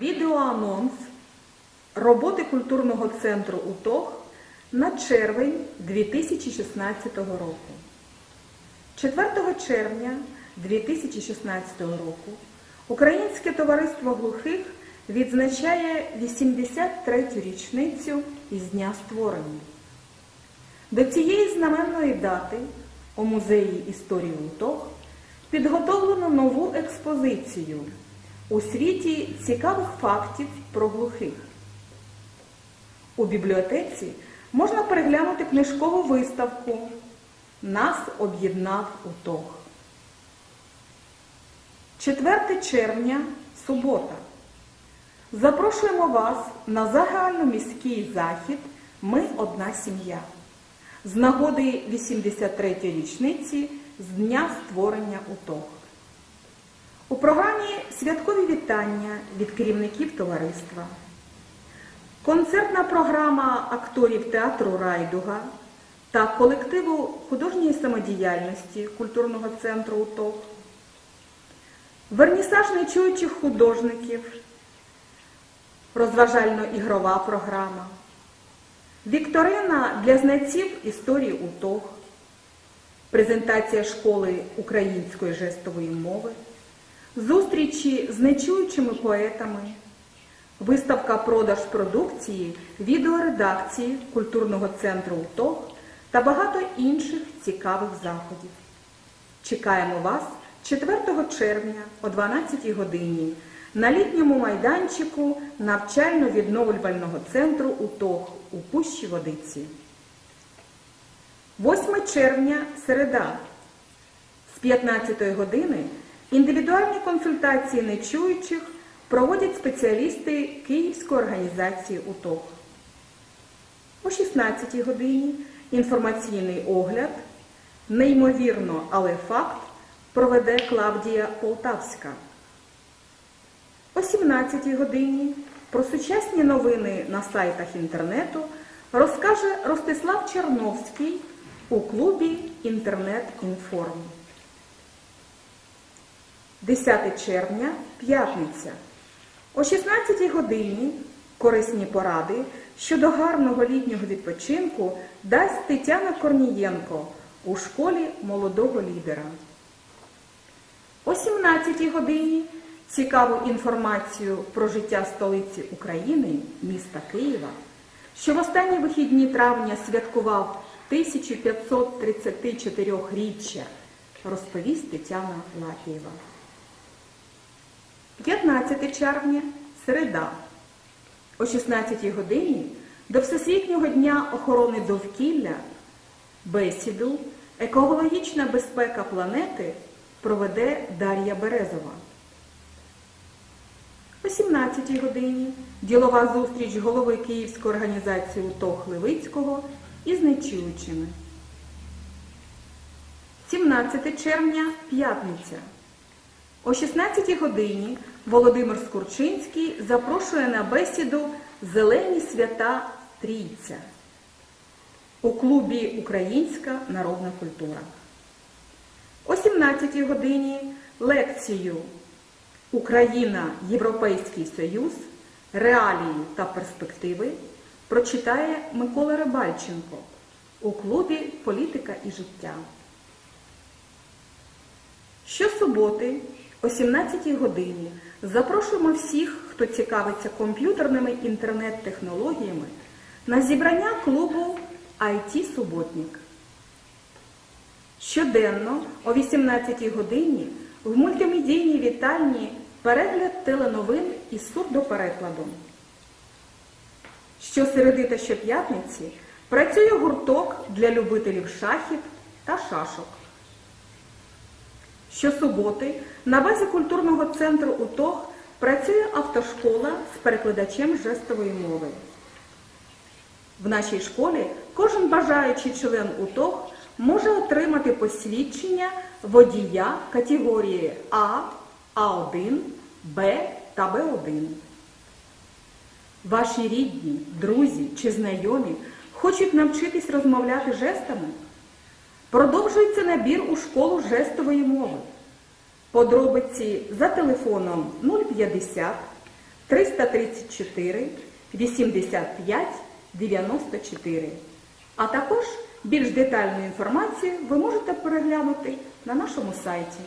Відеоанонс роботи культурного центру УТОГ на червень 2016 року. 4 червня 2016 року Українське товариство глухих відзначає 83-ю річницю із дня створення. До цієї знаменної дати у музеї історії УТОГ підготовлено нову експозицію у світі цікавих фактів про глухих. У бібліотеці можна переглянути книжкову виставку Нас об'єднав УТОГ. 4 червня субота. Запрошуємо вас на загальноміський захід Ми одна сім'я з нагоди 83-ї річниці з дня створення УТОГ. У програмі святкові вітання від керівників товариства, концертна програма акторів театру Райдуга та колективу художньої самодіяльності культурного центру УТОГ, вернісаж нечуючих художників, розважально-ігрова програма, вікторина для знавців історії УТОГ, презентація школи української жестової мови, зустрічі з нечуючими поетами, виставка продаж продукції відеоредакції культурного центру УТОГ та багато інших цікавих заходів. Чекаємо вас 4 червня о 12 годині на літньому майданчику навчально-відновлювального центру УТОГ у Пущі Водиці. 8 червня середа з 15 години індивідуальні консультації нечуючих проводять спеціалісти Київської організації УТОГ. О 16-й годині інформаційний огляд, неймовірно, але факт, проведе Клавдія Полтавська. О 17-й годині про сучасні новини на сайтах інтернету розкаже Ростислав Черновський у клубі Інтернет-Інформ. 10 червня п'ятниця. О 16 годині корисні поради щодо гарного літнього відпочинку дасть Тетяна Корнієнко у школі молодого лідера. О 17 годині цікаву інформацію про життя столиці України, міста Києва, що в останні вихідні травня святкував 1534-річчя, розповість Тетяна Лапієва. 15 червня середа. О 16 годині до Всесвітнього дня охорони довкілля бесіду Екологічна безпека планети проведе Дар'я Березова. О 17 годині ділова зустріч голови Київської організації УТОГ Левицького із нечуючими. 17 червня п'ятниця. О 16 годині Володимир Скурчинський запрошує на бесіду Зелені свята Трійця у клубі Українська народна культура. О 17 годині лекцію Україна Європейський Союз. Реалії та перспективи прочитає Микола Рибальченко у клубі Політика і життя. Щосуботи о 17 годині запрошуємо всіх, хто цікавиться комп'ютерними інтернет-технологіями на зібрання клубу IT Суботник. Щоденно о 18 годині в мультимедійній вітальні перегляд теленовин із сурдоперекладом. Щосереди та щоп'ятниці працює гурток для любителів шахів та шашок. Щосуботи на базі культурного центру УТОГ працює автошкола з перекладачем жестової мови. В нашій школі кожен бажаючий член УТОГ може отримати посвідчення водія категорії А, А1, Б та Б1. Ваші рідні, друзі чи знайомі хочуть навчитись розмовляти жестами? Продовжується набір у школу жестової мови. Подробиці за телефоном 050 334 85 94. А також більш детальну інформацію ви можете переглянути на нашому сайті.